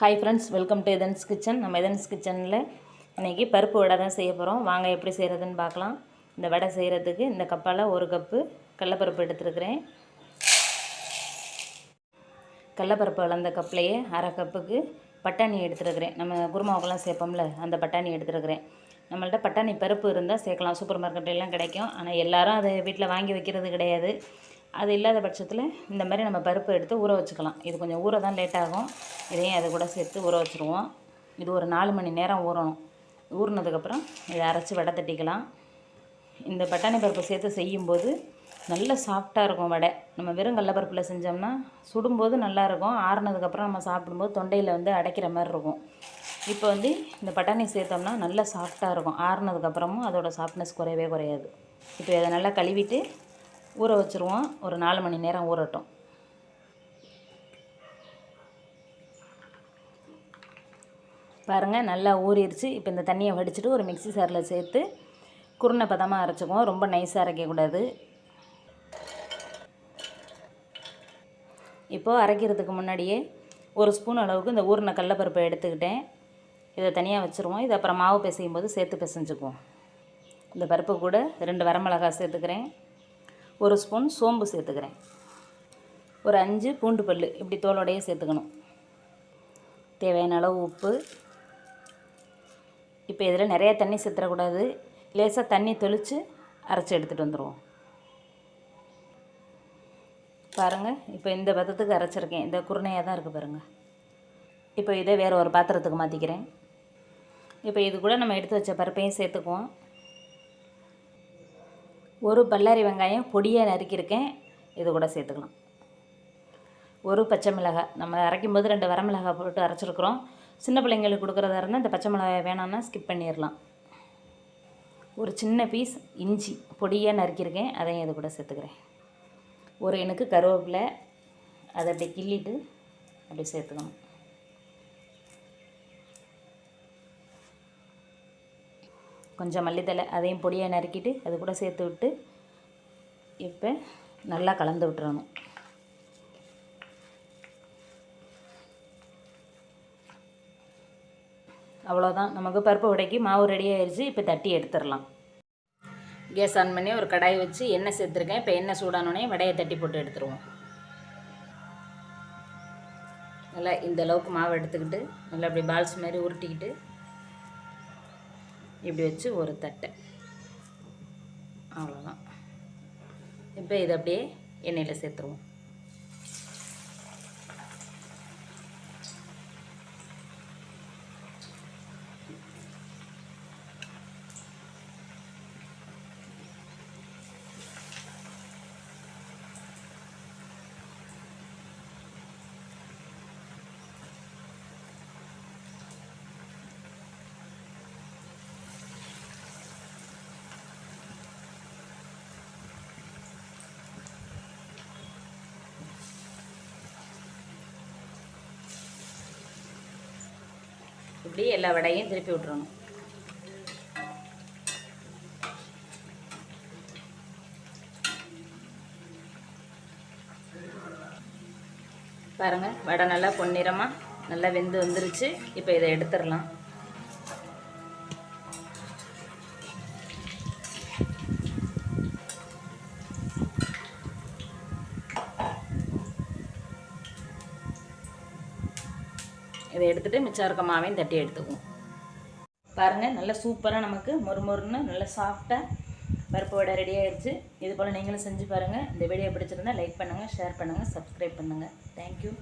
Hi friends welcome to Athens kitchen நம்ம Athens கிச்சனில் இன்றைக்கி பருப்பு வடை தான் செய்ய போகிறோம் வாங்க எப்படி செய்கிறதுன்னு பார்க்கலாம். இந்த வடை செய்கிறதுக்கு இந்த கப்பால் ஒரு கப்பு கடலப்பருப்பு எடுத்துருக்கிறேன். கடலப்பருப்பு வளர்ந்த கப்லேயே அரை கப்புக்கு பட்டாணி எடுத்துருக்கிறேன். நம்ம குருமாவுக்கெல்லாம் சேர்ப்போம்ல அந்த பட்டாணி எடுத்துருக்கிறேன். நம்மள்ட்ட பட்டாணி பருப்பு இருந்தால் சேர்க்கலாம். சூப்பர் மார்க்கெட்லாம் கிடைக்கும். ஆனால் எல்லோரும் அதை வீட்டில் வாங்கி வைக்கிறது கிடையாது. அது இல்லாத பட்சத்தில் இந்த மாதிரி நம்ம பருப்பு எடுத்து ஊற வச்சுக்கலாம். இது கொஞ்சம் ஊற தான் லேட்டாகும் இதையும் அதை கூட சேர்த்து ஊற வச்சுருவோம். இது ஒரு நாலு மணி நேரம் ஊறணும். ஊறினதுக்கப்புறம் இதை அரைச்சி வடை தட்டிக்கலாம். இந்த பட்டாணி பருப்பு சேர்த்து செய்யும்போது நல்ல சாஃப்டாக இருக்கும் வடை. நம்ம வெறும் கடலப்பருப்பில் செஞ்சோம்னா சுடும்போது நல்லாயிருக்கும் ஆறுனதுக்கப்புறம் நம்ம சாப்பிடும்போது தொண்டையில் வந்து அடைக்கிற மாதிரி இருக்கும். இப்போ வந்து இந்த பட்டாணி சேர்த்தோம்னா நல்லா சாஃப்டாக இருக்கும். ஆறுனதுக்கப்புறமும் அதோட சாஃப்ட்னஸ் குறையவே குறையாது. இப்போ இதை நல்லா கழுவிட்டு ஊற வச்சுருவோம். ஒரு நாலு மணி நேரம் ஊறட்டும். பாருங்கள் நல்லா ஊறிடுச்சு. இப்போ இந்த தண்ணியை வடிச்சிட்டு ஒரு மிக்ஸி சாரில் சேர்த்து குருணை பதமாக அரைச்சிக்குவோம். ரொம்ப நைஸாக அரைக்கக்கூடாது. இப்போது அரைக்கிறதுக்கு முன்னாடியே ஒரு ஸ்பூன் அளவுக்கு இந்த ஊறின கடலப்பருப்பை எடுத்துக்கிட்டேன். இதை தனியாக வச்சுருவோம். இதை அப்புறம் மாவு பிசையும் போது சேர்த்து பிசைஞ்சுக்குவோம். இந்த பருப்பு கூட ரெண்டு வரமிளகாய் சேர்த்துக்கிறேன். ஒரு ஸ்பூன் சோம்பு சேர்த்துக்கிறேன். ஒரு அஞ்சு பூண்டு பல் இப்படி தோலோடையே சேர்த்துக்கணும். தேவையான அளவு உப்பு. இப்போ இதில் நிறைய தண்ணி சேர்த்துடக்கூடாது. லேசாக தண்ணி தெளித்து அரைச்சி எடுத்துகிட்டு வந்துடுவோம் பாருங்கள் இப்போ இந்த பதத்துக்கு அரைச்சிருக்கேன். இந்த குருணையாக தான் இருக்குது பாருங்கள் இப்போ இதை வேறு ஒரு பாத்திரத்துக்கு மாற்றிக்கிறேன் இப்போ இது கூட நம்ம எடுத்து வச்ச பருப்பையும் சேர்த்துக்குவோம். ஒரு பல்லாரி வெங்காயம் பொடியாக நறுக்கியிருக்கேன். இது கூட சேர்த்துக்கலாம். ஒரு பச்சை மிளகாய். நம்ம அரைக்கும் போது ரெண்டு வரமிளகாய் போட்டு அரைச்சிருக்கிறோம். சின்ன பிள்ளைங்களுக்கு கொடுக்குறதா இருந்தால் இந்த பச்சை மிளகாய் வேணாம்னா ஸ்கிப் பண்ணிடலாம். ஒரு சின்ன பீஸ் இஞ்சி பொடியாக நறுக்கியிருக்கேன். அதையும் இது கூட சேர்த்துக்கிறேன். ஒரு எனக்கு கருவேப்பிலை அதை அப்படியே கிள்ளிட்டு அப்படி சேர்த்துக்கணும். கொஞ்சம் மல்லித்தலை அதையும் பொடியாக நறுக்கிட்டு அது கூட சேர்த்து விட்டு இப்போ நல்லா கலந்து விட்டுறணும். அவ்வளோதான் நமக்கு பருப்பு உடைக்கி மாவு ரெடி ஆயிடுச்சு இப்போ தட்டி எடுத்துடலாம். கேஸ் ஆன் பண்ணி ஒரு கடாய் வச்சு எண்ணெய் சேர்த்துருக்கேன். இப்போ எண்ணெய் சூடானோடனே வடையை தட்டி போட்டு எடுத்துருவோம். நல்லா இந்த அளவுக்கு மாவு எடுத்துக்கிட்டு நல்லா அப்படி பால்ஸ் மாதிரி உருட்டிக்கிட்டு இப்படி வச்சு ஒரு தட்டை. அவ்வளோதான் இப்போ இதை அப்படியே எண்ணெயில் சேர்த்துருவோம். இப்படி எல்லா வடையும் திருப்பி விட்டுறணும். பாருங்கள் வடை நல்லா பொன்னிறமாக நல்லா வெந்து வந்துருச்சு. இப்போ இதை எடுத்துடலாம். இதை எடுத்துகிட்டு மிச்சம் இருக்க மாவையும் தட்டி எடுத்துக்குவோம். பாருங்கள் நல்லா சூப்பராக நமக்கு மொறு மொறுன்னு நல்லா சாஃப்டாக பருப்பு வடை ரெடி ஆகிடுச்சு இது போல் நீங்களும் செஞ்சு பாருங்கள் இந்த வீடியோ பிடிச்சிருந்தா லைக் பண்ணுங்கள் ஷேர் பண்ணுங்கள் சப்ஸ்கிரைப் பண்ணுங்கள் தேங்க்யூ